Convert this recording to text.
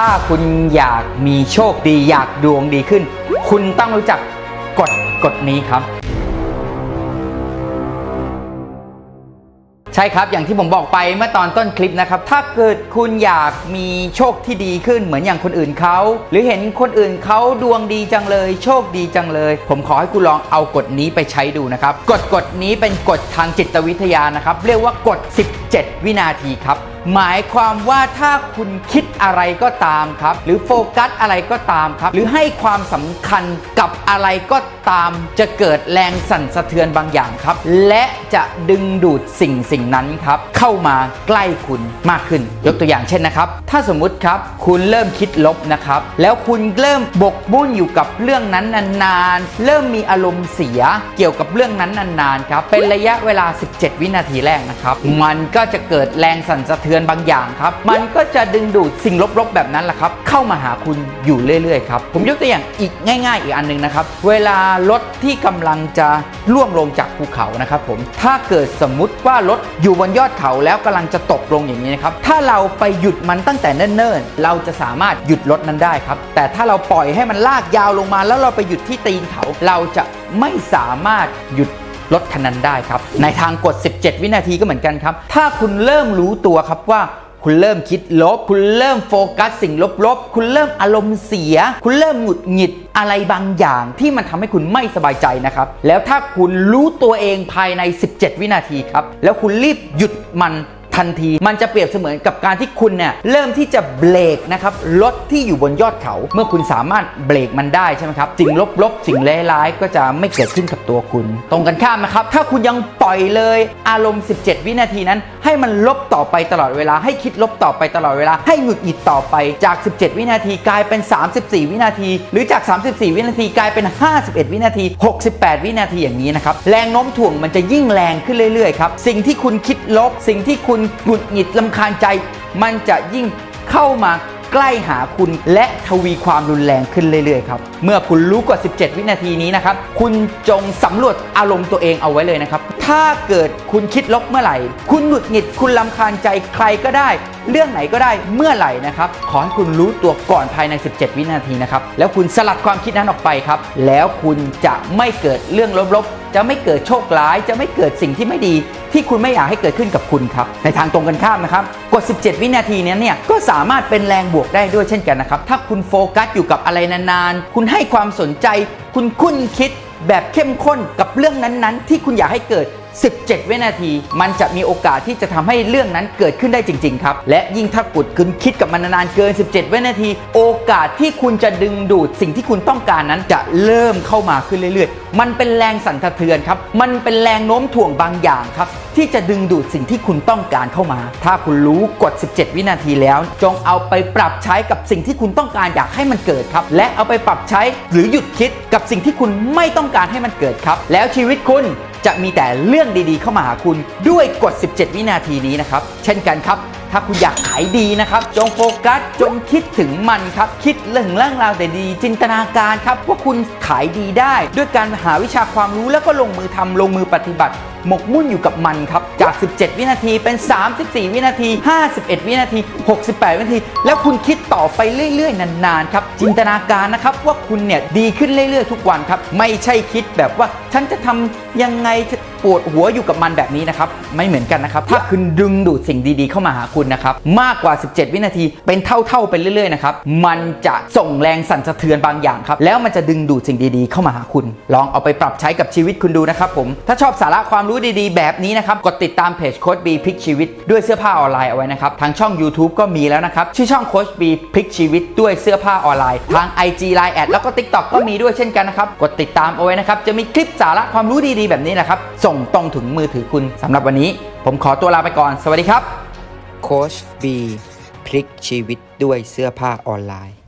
ถ้าคุณอยากมีโชคดีอยากดวงดีขึ้น คุณต้องรู้จักกฎกฎนี้ครับ ใช่ครับอย่างที่ผมบอกไปเมื่อตอนต้นคลิปนะครับ ถ้าเกิดคุณอยากมีโชคที่ดีขึ้นเหมือนอย่างคนอื่นเขา หรือเห็นคนอื่นเขาดวงดีจังเลย โชคดีจังเลย ผมขอให้คุณลองเอากฎนี้ไปใช้ดูนะครับกฎกฎนี้เป็นกฎทางจิตวิทยานะครับ เรียกว่ากฎ 17 วินาทีครับ หมายความว่าถ้าคุณคิดอะไรก็ตามครับ หรือโฟกัสอะไรก็ตามครับ หรือให้ความสำคัญกับอะไรก็ตาม จะเกิดแรงสั่นสะเทือนบางอย่างครับ และจะดึงดูดสิ่งสิ่งนั้นครับ เข้ามาใกล้คุณมากขึ้น ยกตัวอย่างเช่นนะครับ ถ้าสมมุติครับ คุณเริ่มคิดลบนะครับ แล้วคุณเริ่มบกบุ่นอยู่กับเรื่องนั้นนานๆ เริ่มมีอารมณ์เสียเกี่ยวกับเรื่องนั้นนานๆครับ เป็นระยะเวลา 17 วินาทีแรกนะครับ มันก็จะเกิดแรงสั่นสะเทือนบางอย่างครับ มันก็จะดึงดูดสิ่งลบๆแบบนั้นแหละครับ เข้ามาหาคุณอยู่เรื่อยๆครับ ผมยกตัวอย่างอีกง่าย ๆ อีกอันหนึงนะครับ เวลารถที่กำลังจะล่วงลงจากภูเขานะครับผม ถ้าเกิดสมมุติว่ารถอยู่บนยอดเขาแล้วกำลังจะตกลงอย่างนี้นะครับ ถ้าเราไปหยุดมันตั้งแต่เนิ่นๆ เราจะสามารถหยุดรถนั้นได้ครับ แต่ถ้าเราปล่อยให้มันลากยาวลงมา แล้วเราไปหยุดที่ตีนเขา เราจะไม่สามารถหยุด รถคันนั้นได้ครับ ในทางกด17 วินาทีก็เหมือนกันครับ ถ้าคุณเริ่มรู้ตัวครับว่าคุณเริ่มคิดลบ คุณเริ่มโฟกัสสิ่งลบๆ คุณเริ่มอารมณ์เสีย คุณเริ่มหงุดหงิดอะไรบางอย่างที่มันทำให้คุณไม่สบายใจนะครับ แล้วถ้าคุณรู้ตัวเองภายใน 17 วินาทีครับ แล้วคุณรีบหยุดมัน ทันที มันจะเปรียบเสมือนกับการที่คุณเนี่ยเริ่มที่จะเบรกนะครับรถที่อยู่บนยอดเขา เมื่อคุณสามารถเบรกมันได้ใช่ไหมครับสิ่งลบๆ สิ่งร้ายๆก็จะไม่เกิดขึ้นกับตัวคุณ ตรงกันข้ามนะครับถ้าคุณยังปล่อยเลยอารมณ์ 17 วินาทีนั้น ให้มันลบต่อไปตลอดเวลา ให้คิดลบต่อไปตลอดเวลา ให้หงุดหงิดต่อไปจาก 17 วินาทีกลายเป็น 34 วินาที หรือจาก 34 วินาทีกลายเป็น 51 วินาที 68 วินาทีอย่างนี้นะครับแรงโน้มถ่วงมันจะยิ่งแรงขึ้นเรื่อยๆครับสิ่งที่คุณคิดลบสิ่งที่คุณหงุดหงิดลำคาญใจ มันจะยิ่งเข้ามาใกล้หาคุณและทวีความรุนแรงขึ้นเรื่อยๆครับ เมื่อคุณรู้กว่า 17 วินาทีนี้นะครับ คุณจงสำรวจอารมณ์ตัวเองเอาไว้เลยนะครับ ถ้าเกิดคุณคิดลบเมื่อไหร่ คุณหงุดหงิดคุณลำคาญใจใครก็ได้ เรื่องไหนก็ได้เมื่อไหร่นะครับ ขอให้คุณรู้ตัวก่อนภายใน 17 วินาทีนะครับ แล้วคุณสลัดความคิดนั้นออกไปครับ แล้วคุณจะไม่เกิดเรื่องลบๆ จะไม่เกิดโชคร้าย จะไม่เกิดสิ่งที่ไม่ดี ที่คุณไม่อยากให้เกิดขึ้นกับคุณครับ ในทางตรงกันข้ามนะครับ กด 17 วินาทีนี้เนี่ย ก็สามารถเป็นแรงบวกได้ด้วยเช่นกันนะครับ ถ้าคุณโฟกัสอยู่กับอะไรนานๆ คุณให้ความสนใจ คุณคุ้นคิด แบบเข้มข้นกับเรื่องนั้นๆ ที่คุณอยากให้เกิด 17 วินาที มันจะมีโอกาสที่จะทำให้เรื่องนั้นเกิดขึ้นได้จริง ๆ ครับ และยิ่งถ้ากุดคุณคิดกับมันนานๆเกิน 17 วินาที โอกาสที่คุณจะดึงดูดสิ่งที่คุณต้องการนั้นจะเริ่มเข้ามาขึ้นเรื่อยๆ มันเป็นแรงสั่นสะเทือนครับ มันเป็นแรงโน้มถ่วงบางอย่างครับ ที่จะดึงดูดสิ่งที่คุณต้องการเข้ามา ถ้าคุณรู้กฎ17 วินาทีแล้ว จงเอาไปปรับใช้กับสิ่งที่คุณต้องการอยากให้มันเกิดครับ และเอาไปปรับใช้หรือหยุดคิดกับสิ่งที่คุณไม่ต้องการให้มันเกิดครับ แล้วชีวิตคุณ จะมีแต่เรื่องดีๆ เข้ามาหาคุณด้วยกฎ 17 วินาทีนี้นะครับ เช่นกันครับ ถ้าคุณอยากขายดีนะครับ จงโฟกัส จงคิดถึงมันครับ คิดเรื่องเรื่องราวแต่ดี จินตนาการครับว่าคุณขายดีได้ ด้วยการหาวิชาความรู้แล้วก็ลงมือทำลงมือปฏิบัติหมกมุ่นอยู่กับมันครับ จาก 17 วินาทีเป็น 34 วินาที 51 วินาที 68 วินาที แล้วคุณคิดต่อไปเรื่อย ๆ นาน ๆ ครับ จินตนาการนะครับว่าคุณเนี่ยดีขึ้นเรื่อย ๆ ทุกวันครับ ไม่ใช่คิดแบบว่าฉันจะทำยังไง ปวดหัวอยู่กับมันแบบนี้นะครับ ไม่เหมือนกันนะครับ ถ้าคุณดึงดูดสิ่งดีๆ เข้ามาหาคุณนะครับ มากกว่า 17 วินาที เป็นเท่าๆไปเรื่อยๆ นะครับ มันจะส่งแรงสั่นสะเทือนบางอย่างครับ แล้วมันจะดึงดูดสิ่งดีๆ เข้ามาหาคุณ ลองเอาไปปรับใช้กับชีวิตคุณดูนะครับผม ถ้าชอบสาระความรู้ดีๆ แบบนี้นะครับ กดติดตามเพจโค้ดบีพลิกชีวิตด้วยเสื้อผ้าออนไลน์เอาไว้นะครับ ทางช่อง YouTube ก็มีแล้วนะครับ ชื่อช่องโค้ชบีพลิกชีวิตด้วยเสื้อผ้าออนไลน์ ทาง IG Line แอดแล้วก็ TikTok ก็มีด้วยเช่นกันนะครับ กดติดตามเอาไว้นะครับ จะมีคลิปสาระความรู้ดีๆ แบบนี้นะครับส่งตรงถึงมือถือคุณสำหรับวันนี้ ผมขอตัวลาไปก่อน สวัสดีครับ โค้ชบีพลิกชีวิตด้วยเสื้อผ้าออนไลน์